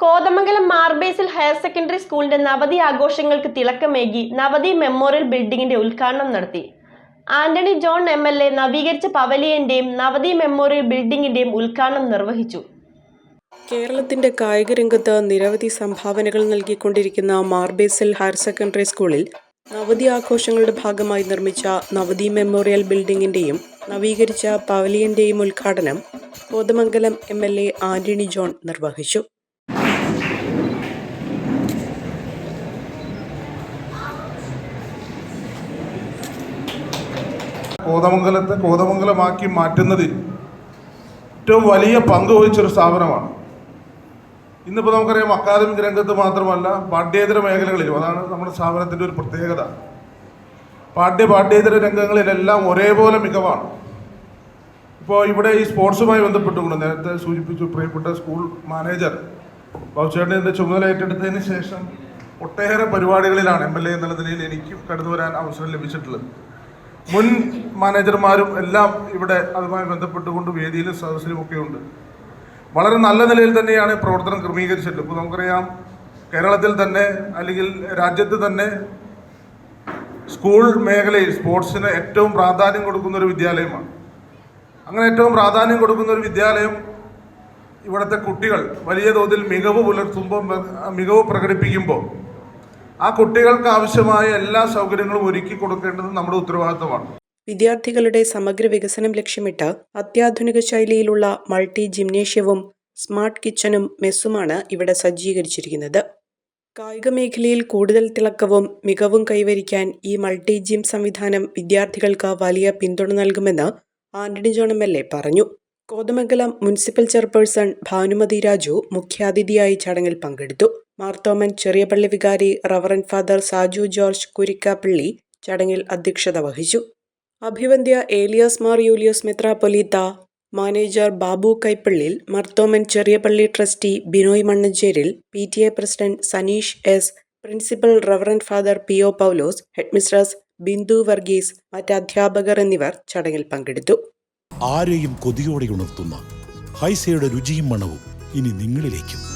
Kothamangalam Mar Basil higher secondary സ്കൂളിന്റെ നവതി ആഘോഷങ്ങൾക്ക് തിളക്കമേകി നവതി മെമ്മോറിയൽ ബിൽഡിംഗിന്റെ ഉദ്ഘാടനം നടത്തി. Antony John M L A നവീകരിച്ച പവലിയന്റെയും നവതി മെമ്മോറിയൽ ബിൽഡിംഗിന്റെയും ഉദ്ഘാടനം നിർവഹിച്ചു. കേരളത്തിന്റെ കായിക രംഗത്ത് നിരവധി സംഭാവനകൾ നൽകിക്കൊണ്ടിരിക്കുന്ന മാർബേസിൽ ഹയർ സെക്കൻഡറി സ്കൂളിൽ നവതി ആഘോഷങ്ങളുടെ ഭാഗമായി നിർമ്മിച്ച നവതി മെമ്മോറിയൽ ബിൽഡിംഗിന്റെയും നവീകരിച്ച പവലിയന്റെയും ഉദ്ഘാടനം Kothamangalam M L A Antony John നിർവഹിച്ചു. കോതമംഗലത്തെ കോതമംഗലമാക്കി മാറ്റുന്നതിൽ ഏറ്റവും വലിയ പങ്ക് വഹിച്ചൊരു സ്ഥാപനമാണ്. ഇന്നിപ്പോൾ നമുക്കറിയാം അക്കാദമിക് രംഗത്ത് മാത്രമല്ല പാഠ്യേതര മേഖലകളിലും അതാണ് നമ്മുടെ സ്ഥാപനത്തിന്റെ ഒരു പ്രത്യേകത. പാഠ്യ പാഠ്യേതര രംഗങ്ങളിലെല്ലാം ഒരേപോലെ മികവാണ്. ഇപ്പോൾ ഇവിടെ ഈ സ്പോർട്സുമായി ബന്ധപ്പെട്ടുകൊണ്ട് നേരത്തെ സൂചിപ്പിച്ചു പ്രിയപ്പെട്ട സ്കൂൾ മാനേജർ ബൗച്ചേട്ടന്റെ ചുമതല ഏറ്റെടുത്തതിന് ശേഷം ഒട്ടേറെ പരിപാടികളിലാണ് എം എൽ എ എന്നുള്ള നിലയിൽ എനിക്കും കടന്നു വരാൻ അവസരം ലഭിച്ചിട്ടുള്ളത്. മുൻ മാനേജർമാരും എല്ലാം ഇവിടെ അതുമായി ബന്ധപ്പെട്ടുകൊണ്ട് വേദിയിലും സദസ്സിലും ഒക്കെ ഉണ്ട് വളരെ നല്ല നിലയിൽ തന്നെയാണ് പ്രവർത്തനം ക്രമീകരിച്ചിട്ടുള്ളത്. ഇപ്പോൾ നമുക്കറിയാം കേരളത്തിൽ തന്നെ അല്ലെങ്കിൽ രാജ്യത്ത് തന്നെ സ്കൂൾ മേഖലയിൽ സ്പോർട്സിന് ഏറ്റവും പ്രാധാന്യം കൊടുക്കുന്ന ഒരു വിദ്യാലയമാണ്. അങ്ങനെ ഏറ്റവും പ്രാധാന്യം കൊടുക്കുന്ന ഒരു വിദ്യാലയം ഇവിടുത്തെ കുട്ടികൾ വലിയ തോതിൽ മികവ് പുലർത്തുമ്പോൾ മികവ് പ്രകടിപ്പിക്കുമ്പോൾ ആ കുട്ടികൾക്ക് ആവശ്യമായ എല്ലാ സൗകര്യങ്ങളും ഒരുക്കി കൊടുക്കേണ്ടത് നമ്മുടെ ഉത്തരവാദിത്തമാണ്. വിദ്യാർത്ഥികളുടെ സമഗ്ര വികസനം ലക്ഷ്യമിട്ട് അത്യാധുനിക ശൈലിയിലുള്ള മൾട്ടി ജിംനേഷ്യവും സ്മാർട്ട് കിച്ചണും മെസ്സുമാണ് ഇവിടെ സജ്ജീകരിച്ചിരിക്കുന്നത്. കായിക മേഖലയിൽ കൂടുതൽ തിളക്കവും മികവും കൈവരിക്കാൻ ഈ മൾട്ടി ജിം സംവിധാനം വിദ്യാർത്ഥികൾക്ക് വലിയ പിന്തുണ നൽകുമെന്ന് Antony John M L A പറഞ്ഞു. കോതമംഗലം മുനിസിപ്പൽ ചെയർപേഴ്സൺ ഭാനുമതി രാജു മുഖ്യാതിഥിയായി ചടങ്ങിൽ പങ്കെടുത്തു. മാർത്തോമൻ ചെറിയപള്ളി വികാരി റവറൻ ഫാദർ സാജു ജോർജ് കുരിക്കാപ്പള്ളി ചടങ്ങിൽ അധ്യക്ഷത വഹിച്ചു. അഭിവന്ധ്യ Elias Mar Yulios മെത്രാപൊലീത്ത manager Babu Kaippallil Marthoman Cheriyapally trustee Binoy Mannancheril P T A president Saneesh S principal reverend father P O Paulose headmistress Bindu Varghese മറ്റ് അധ്യാപകർ എന്നിവർ ചടങ്ങിൽ പങ്കെടുത്തു. ആരെയും കൊതിയോടെ ഉണർത്തുന്ന ഹൈസയുടെ രുചിയും മണവും ഇനി നിങ്ങളിലേക്കും.